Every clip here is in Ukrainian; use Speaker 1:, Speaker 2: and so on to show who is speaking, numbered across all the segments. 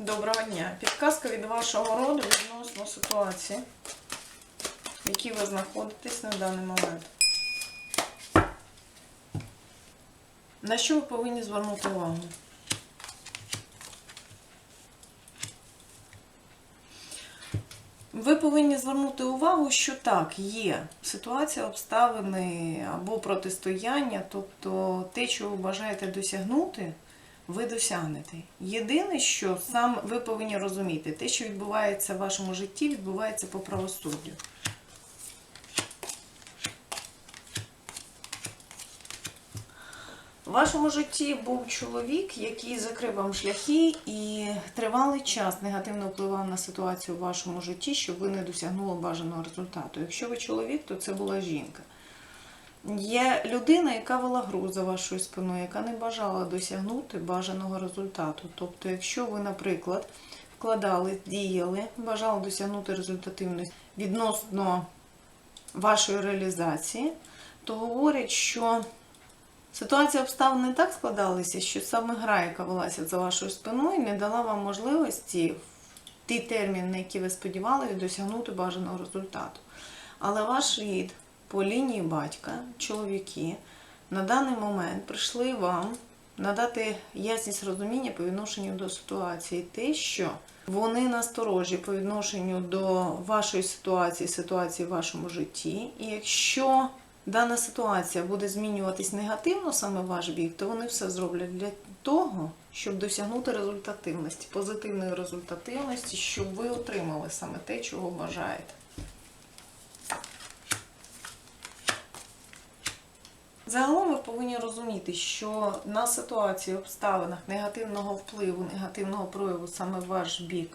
Speaker 1: Доброго дня. Підказка від вашого роду відносно ситуації, в якій ви знаходитесь на даний момент. На що ви повинні звернути увагу? Ви повинні звернути увагу, що так, є ситуація, обставини або протистояння, тобто те, що ви бажаєте досягнути, ви досягнете. Єдине, що сам ви повинні розуміти, те, що відбувається в вашому житті, відбувається по правосуддю. В вашому житті був чоловік, який закрив вам шляхи і тривалий час негативно впливав на ситуацію в вашому житті, щоб ви не досягнули бажаного результату. Якщо ви чоловік, то це була жінка. Є людина, яка вела гру за вашою спиною, яка не бажала досягнути бажаного результату. Тобто, якщо ви, наприклад, вкладали, діяли, бажали досягнути результативності відносно вашої реалізації, то говорять, що Ситуація обставин не так складалася, що саме гра, яка велася за вашою спиною, не дала вам можливості в ті терміни, на які ви сподівалися, досягнути бажаного результату. Але ваш рід по лінії батька, чоловіки, на даний момент прийшли вам надати ясність розуміння по відношенню до ситуації, те, що вони насторожі по відношенню до вашої ситуації, ситуації в вашому житті. І якщо дана ситуація буде змінюватись негативно саме ваш бік, то вони все зроблять для того, щоб досягнути результативності, позитивної результативності, щоб ви отримали саме те, чого бажаєте. Загалом ви повинні розуміти, що на ситуації, обставинах негативного впливу, негативного прояву саме в ваш бік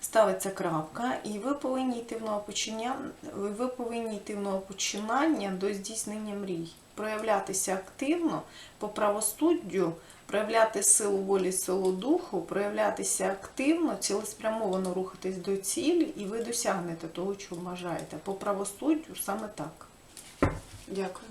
Speaker 1: ставиться крапка, і ви повинні йти в новопочинання, ви повинні йти в новопочинання до здійснення мрій, проявлятися активно по правосуддю, проявляти силу волі, силу духу, проявлятися активно, цілеспрямовано рухатись до цілі, і ви досягнете того, чого бажаєте. По правосуддю саме так. Дякую.